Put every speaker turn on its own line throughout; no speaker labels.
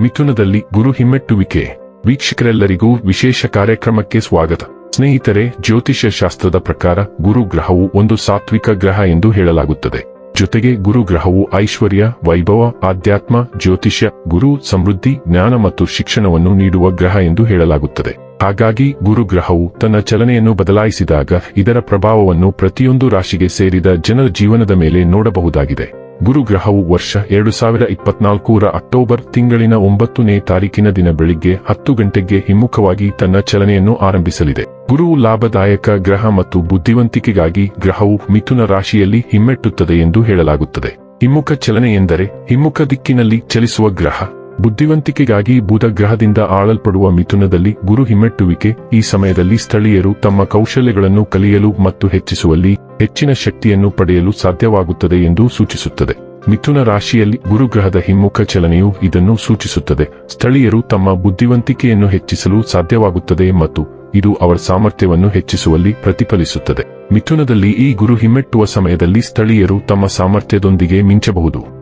ಮಿಥುನದಲ್ಲಿ ಗುರು ಹಿಮ್ಮೆಟ್ಟುವಿಕೆ. ವೀಕ್ಷಕರೆಲ್ಲರಿಗೂ ವಿಶೇಷ ಕಾರ್ಯಕ್ರಮಕ್ಕೆ ಸ್ವಾಗತ. ಸ್ನೇಹಿತರೆ, ಜ್ಯೋತಿಷ್ಯ ಶಾಸ್ತ್ರದ ಪ್ರಕಾರ ಗುರು ಗ್ರಹವು ಒಂದು ಸಾತ್ವಿಕ ಗ್ರಹ ಎಂದು ಹೇಳಲಾಗುತ್ತದೆ. ಜೊತೆಗೆ ಗುರು ಗ್ರಹವು ಐಶ್ವರ್ಯ, ವೈಭವ, ಆಧ್ಯಾತ್ಮ, ಜ್ಯೋತಿಷ್ಯ, ಗುರು ಸಮೃದ್ಧಿ, ಜ್ಞಾನ ಮತ್ತು ಶಿಕ್ಷಣವನ್ನು ನೀಡುವ ಗ್ರಹ ಎಂದು ಹೇಳಲಾಗುತ್ತದೆ. ಹಾಗಾಗಿ ಗುರು ಗ್ರಹವು ತನ್ನ ಚಲನೆಯನ್ನು ಬದಲಾಯಿಸಿದಾಗ ಇದರ ಪ್ರಭಾವವನ್ನು ಪ್ರತಿಯೊಂದು ರಾಶಿಗೆ ಸೇರಿದ ಜನರ ಜೀವನದ ಮೇಲೆ ನೋಡಬಹುದಾಗಿದೆ. ಗುರುಗ್ರಹವು ವರ್ಷ ಎರಡು ಸಾವಿರ ಇಪ್ಪತ್ನಾಲ್ಕೂರ ಅಕ್ಟೋಬರ್ ತಿಂಗಳಿನ ಒಂಬತ್ತನೇ ತಾರೀಕಿನ ದಿನ ಬೆಳಿಗ್ಗೆ ಹತ್ತು ಗಂಟೆಗೆ ಹಿಮ್ಮುಖವಾಗಿ ತನ್ನ ಚಲನೆಯನ್ನು ಆರಂಭಿಸಲಿದೆ. ಗುರು ಲಾಭದಾಯಕ ಗ್ರಹ ಮತ್ತು ಬುದ್ಧಿವಂತಿಕೆಗಾಗಿ ಗ್ರಹವು ಮಿಥುನ ರಾಶಿಯಲ್ಲಿ ಹಿಮ್ಮೆಟ್ಟುತ್ತದೆ ಎಂದು ಹೇಳಲಾಗುತ್ತದೆ. ಹಿಮ್ಮುಖ ಚಲನೆ ಎಂದರೆ ಹಿಮ್ಮುಖ ದಿಕ್ಕಿನಲ್ಲಿ ಚಲಿಸುವ ಗ್ರಹ. ಬುದ್ಧಿವಂತಿಕೆಗಾಗಿ ಬುಧ ಗ್ರಹದಿಂದ ಆಳಲ್ಪಡುವ ಮಿಥುನದಲ್ಲಿ ಗುರು ಹಿಮ್ಮೆಟ್ಟುವಿಕೆ, ಈ ಸಮಯದಲ್ಲಿ ಸ್ಥಳೀಯರು ತಮ್ಮ ಕೌಶಲ್ಯಗಳನ್ನು ಕಲಿಯಲು ಮತ್ತು ಹೆಚ್ಚಿಸುವಲ್ಲಿ ಹೆಚ್ಚಿನ ಶಕ್ತಿಯನ್ನು ಪಡೆಯಲು ಸಾಧ್ಯವಾಗುತ್ತದೆ ಎಂದು ಸೂಚಿಸುತ್ತದೆ. ಮಿಥುನ ರಾಶಿಯಲ್ಲಿ ಗುರುಗ್ರಹದ ಹಿಮ್ಮುಖ ಚಲನೆಯು ಇದನ್ನು ಸೂಚಿಸುತ್ತದೆ. ಸ್ಥಳೀಯರು ತಮ್ಮ ಬುದ್ಧಿವಂತಿಕೆಯನ್ನು ಹೆಚ್ಚಿಸಲು ಸಾಧ್ಯವಾಗುತ್ತದೆ ಮತ್ತು ಇದು ಅವರ ಸಾಮರ್ಥ್ಯವನ್ನು ಹೆಚ್ಚಿಸುವಲ್ಲಿ ಪ್ರತಿಫಲಿಸುತ್ತದೆ. ಮಿಥುನದಲ್ಲಿ ಈ ಗುರು ಹಿಮ್ಮೆಟ್ಟುವ ಸಮಯದಲ್ಲಿ ಸ್ಥಳೀಯರು ತಮ್ಮ ಸಾಮರ್ಥ್ಯದೊಂದಿಗೆ ಮಿಂಚಬಹುದು.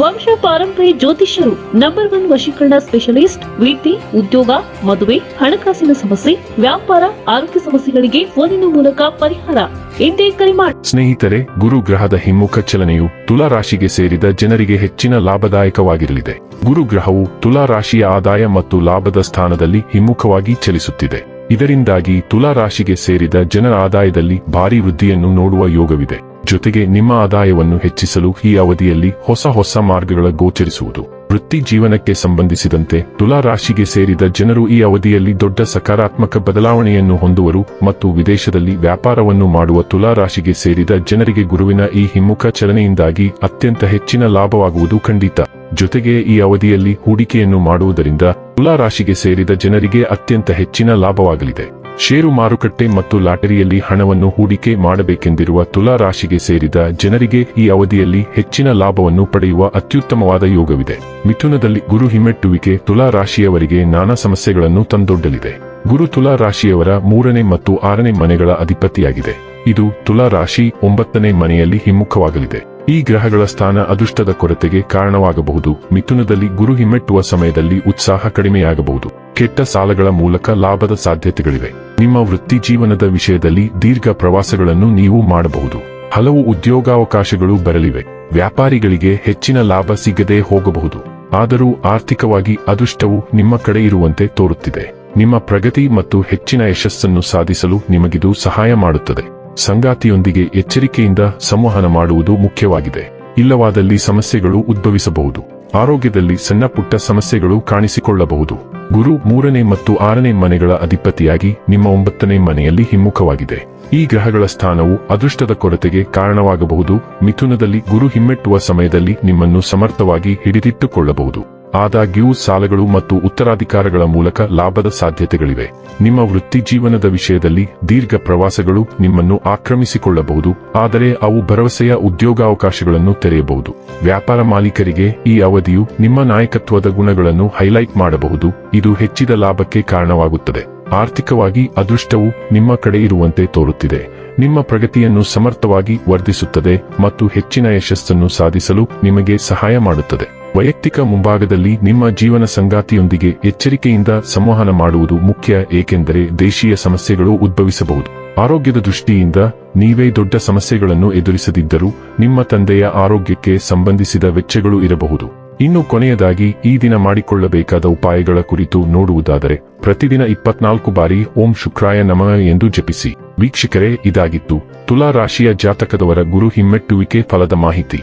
ವಂಶ ಪಾರಂಪರ್ಯ ಜ್ಯೋತಿಷ್ಯರು ನಂಬರ್ ಒನ್ ವಶೀಕರಣ ಸ್ಪೆಷಲಿಸ್ಟ್ ವೃತ್ತಿ ಉದ್ಯೋಗ, ಮದುವೆ, ಹಣಕಾಸಿನ ಸಮಸ್ಯೆ, ವ್ಯಾಪಾರ, ಆರೋಗ್ಯ ಸಮಸ್ಯೆಗಳಿಗೆ ಫೋನಿನ ಮೂಲಕ ಪರಿಹಾರ. ಎಂದೇ ಕರೆ ಮಾಡಿ
ಸ್ನೇಹಿತರೆ, ಗುರು ಗ್ರಹದ ಹಿಮ್ಮುಖ ಚಲನೆಯು ತುಲಾ ರಾಶಿಗೆ ಸೇರಿದ ಜನರಿಗೆ ಹೆಚ್ಚಿನ ಲಾಭದಾಯಕವಾಗಿರಲಿದೆ. ಗುರು ಗ್ರಹವು ತುಲಾ ರಾಶಿಯ ಆದಾಯ ಮತ್ತು ಲಾಭದ ಸ್ಥಾನದಲ್ಲಿ ಹಿಮ್ಮುಖವಾಗಿ ಚಲಿಸುತ್ತಿದೆ. ಇದರಿಂದಾಗಿ ತುಲಾ ರಾಶಿಗೆ ಸೇರಿದ ಜನರ ಆದಾಯದಲ್ಲಿ ಭಾರಿ ವೃದ್ಧಿಯನ್ನು ನೋಡುವ ಯೋಗವಿದೆ. ಜೊತೆಗೆ ನಿಮ್ಮ ಆದಾಯವನ್ನು ಹೆಚ್ಚಿಸಲು ಈ ಅವಧಿಯಲ್ಲಿ ಹೊಸ ಹೊಸ ಮಾರ್ಗಗಳ ಗೋಚರಿಸುವುದು. ವೃತ್ತಿ ಜೀವನಕ್ಕೆ ಸಂಬಂಧಿಸಿದಂತೆ ತುಲಾ ರಾಶಿಗೆ ಸೇರಿದ ಜನರು ಈ ಅವಧಿಯಲ್ಲಿ ದೊಡ್ಡ ಸಕಾರಾತ್ಮಕ ಬದಲಾವಣೆಯನ್ನು ಹೊಂದುವರು ಮತ್ತು ವಿದೇಶದಲ್ಲಿ ವ್ಯಾಪಾರವನ್ನು ಮಾಡುವ ತುಲಾ ರಾಶಿಗೆ ಸೇರಿದ ಜನರಿಗೆ ಗುರುವಿನ ಈ ಹಿಮ್ಮುಖ ಚಲನೆಯಿಂದಾಗಿ ಅತ್ಯಂತ ಹೆಚ್ಚಿನ ಲಾಭವಾಗುವುದು ಖಂಡಿತ. ಜೊತೆಗೆ ಈ ಅವಧಿಯಲ್ಲಿ ಹೂಡಿಕೆಯನ್ನು ಮಾಡುವುದರಿಂದ ತುಲಾ ರಾಶಿಗೆ ಸೇರಿದ ಜನರಿಗೆ ಅತ್ಯಂತ ಹೆಚ್ಚಿನ ಲಾಭವಾಗಲಿದೆ. ಷೇರು ಮಾರುಕಟ್ಟೆ ಮತ್ತು ಲಾಟರಿಯಲ್ಲಿ ಹಣವನ್ನು ಹೂಡಿಕೆ ಮಾಡಬೇಕೆಂದಿರುವ ತುಲಾ ರಾಶಿಗೆ ಸೇರಿದ ಜನರಿಗೆ ಈ ಅವಧಿಯಲ್ಲಿ ಹೆಚ್ಚಿನ ಲಾಭವನ್ನು ಪಡೆಯುವ ಅತ್ಯುತ್ತಮವಾದ ಯೋಗವಿದೆ. ಮಿಥುನದಲ್ಲಿ ಗುರು ಹಿಮ್ಮೆಟ್ಟುವಿಕೆ ತುಲಾ ರಾಶಿಯವರಿಗೆ ನಾನಾ ಸಮಸ್ಯೆಗಳನ್ನು ತಂದೊಡ್ಡಲಿದೆ. ಗುರು ತುಲಾ ರಾಶಿಯವರ ಮೂರನೇ ಮತ್ತು ಆರನೇ ಮನೆಗಳ ಅಧಿಪತಿಯಾಗಿದೆ. ಇದು ತುಲಾ ರಾಶಿ ಒಂಬತ್ತನೇ ಮನೆಯಲ್ಲಿ ಹಿಮ್ಮುಖವಾಗಲಿದೆ. ಈ ಗ್ರಹಗಳ ಸ್ಥಾನ ಅದೃಷ್ಟದ ಕೊರತೆಗೆ ಕಾರಣವಾಗಬಹುದು. ಮಿಥುನದಲ್ಲಿ ಗುರು ಹಿಮ್ಮೆಟ್ಟುವ ಸಮಯದಲ್ಲಿ ಉತ್ಸಾಹ ಕಡಿಮೆಯಾಗಬಹುದು. ಕೆಟ್ಟ ಸಾಲಗಳ ಮೂಲಕ ಲಾಭದ ಸಾಧ್ಯತೆಗಳಿವೆ. ನಿಮ್ಮ ವೃತ್ತಿ ಜೀವನದ ವಿಷಯದಲ್ಲಿ ದೀರ್ಘ ಪ್ರವಾಸಗಳನ್ನು ನೀವು ಮಾಡಬಹುದು. ಹಲವು ಉದ್ಯೋಗಾವಕಾಶಗಳು ಬರಲಿವೆ. ವ್ಯಾಪಾರಿಗಳಿಗೆ ಹೆಚ್ಚಿನ ಲಾಭ ಸಿಗದೆ ಹೋಗಬಹುದು. ಆದರೂ ಆರ್ಥಿಕವಾಗಿ ಅದೃಷ್ಟವು ನಿಮ್ಮ ಕಡೆ ಇರುವಂತೆ ತೋರುತ್ತಿದೆ. ನಿಮ್ಮ ಪ್ರಗತಿ ಮತ್ತು ಹೆಚ್ಚಿನ ಯಶಸ್ಸನ್ನು ಸಾಧಿಸಲು ನಿಮಗಿದು ಸಹಾಯ ಮಾಡುತ್ತದೆ. ಸಂಗಾತಿಯೊಂದಿಗೆ ಎಚ್ಚರಿಕೆಯಿಂದ ಸಂವಹನ ಮಾಡುವುದು ಮುಖ್ಯವಾಗಿದೆ. ಇಲ್ಲವಾದಲ್ಲಿ ಸಮಸ್ಯೆಗಳು ಉದ್ಭವಿಸಬಹುದು. ಆರೋಗ್ಯದಲ್ಲಿ ಸಣ್ಣ ಪುಟ್ಟ ಸಮಸ್ಯೆಗಳು ಕಾಣಿಸಿಕೊಳ್ಳಬಹುದು. ಗುರು ಮೂರನೇ ಮತ್ತು ಆರನೇ ಮನೆಗಳ ಅಧಿಪತಿಯಾಗಿ ನಿಮ್ಮ ಒಂಬತ್ತನೇ ಮನೆಯಲ್ಲಿ ಹಿಮ್ಮುಖವಾಗಿದೆ. ಈ ಗ್ರಹಗಳ ಸ್ಥಾನವು ಅದೃಷ್ಟದ ಕೊರತೆಗೆ ಕಾರಣವಾಗಬಹುದು. ಮಿಥುನದಲ್ಲಿ ಗುರು ಹಿಮ್ಮೆಟ್ಟುವ ಸಮಯದಲ್ಲಿ ನಿಮ್ಮನ್ನು ಸಮರ್ಥವಾಗಿ ಹಿಡಿದಿಟ್ಟುಕೊಳ್ಳಬಹುದು. ಆದಾಗ್ಯೂ ಸಾಲಗಳು ಮತ್ತು ಉತ್ತರಾಧಿಕಾರಗಳ ಮೂಲಕ ಲಾಭದ ಸಾಧ್ಯತೆಗಳಿವೆ. ನಿಮ್ಮ ವೃತ್ತಿ ಜೀವನದ ವಿಷಯದಲ್ಲಿ ದೀರ್ಘ ಪ್ರವಾಸಗಳು ನಿಮ್ಮನ್ನು ಆಕ್ರಮಿಸಿಕೊಳ್ಳಬಹುದು, ಆದರೆ ಅವು ಭರವಸೆಯ ಉದ್ಯೋಗಾವಕಾಶಗಳನ್ನು ತೆರೆಯಬಹುದು. ವ್ಯಾಪಾರ ಮಾಲೀಕರಿಗೆ ಈ ಅವಧಿಯು ನಿಮ್ಮ ನಾಯಕತ್ವದ ಗುಣಗಳನ್ನು ಹೈಲೈಟ್ ಮಾಡಬಹುದು, ಇದು ಹೆಚ್ಚಿದ ಲಾಭಕ್ಕೆ ಕಾರಣವಾಗುತ್ತದೆ. ಆರ್ಥಿಕವಾಗಿ ಅದೃಷ್ಟವು ನಿಮ್ಮ ಕಡೆ ಇರುವಂತೆ ತೋರುತ್ತಿದೆ. ನಿಮ್ಮ ಪ್ರಗತಿಯನ್ನು ಸಮರ್ಥವಾಗಿ ವರ್ಧಿಸುತ್ತದೆ ಮತ್ತು ಹೆಚ್ಚಿನ ಯಶಸ್ಸನ್ನು ಸಾಧಿಸಲು ನಿಮಗೆ ಸಹಾಯ ಮಾಡುತ್ತದೆ. ವೈಯಕ್ತಿಕ ಮುಂಭಾಗದಲ್ಲಿ ನಿಮ್ಮ ಜೀವನ ಸಂಗಾತಿಯೊಂದಿಗೆ ಎಚ್ಚರಿಕೆಯಿಂದ ಸಂವಹನ ಮಾಡುವುದು ಮುಖ್ಯ, ಏಕೆಂದರೆ ದೇಶೀಯ ಸಮಸ್ಯೆಗಳು ಉದ್ಭವಿಸಬಹುದು. ಆರೋಗ್ಯದ ದೃಷ್ಟಿಯಿಂದ ನೀವೇ ದೊಡ್ಡ ಸಮಸ್ಯೆಗಳನ್ನು ಎದುರಿಸದಿದ್ದರೂ ನಿಮ್ಮ ತಂದೆಯ ಆರೋಗ್ಯಕ್ಕೆ ಸಂಬಂಧಿಸಿದ ವೆಚ್ಚಗಳು ಇರಬಹುದು. ಇನ್ನು ಕೊನೆಯದಾಗಿ, ಈ ದಿನ ಮಾಡಿಕೊಳ್ಳಬೇಕಾದ ಉಪಾಯಗಳ ಕುರಿತು ನೋಡುವುದಾದರೆ, ಪ್ರತಿದಿನ ಇಪ್ಪತ್ನಾಲ್ಕು ಬಾರಿ ಓಂ ಶುಕ್ರಾಯ ನಮಃ ಎಂದು ಜಪಿಸಿ. ವೀಕ್ಷಕರೇ, ಇದಾಗಿತ್ತು. ತುಲಾ ರಾಶಿಯ ಜಾತಕದವರ ಗುರು ಹಿಮ್ಮೆಟ್ಟುವಿಕೆ ಫಲದ ಮಾಹಿತಿ.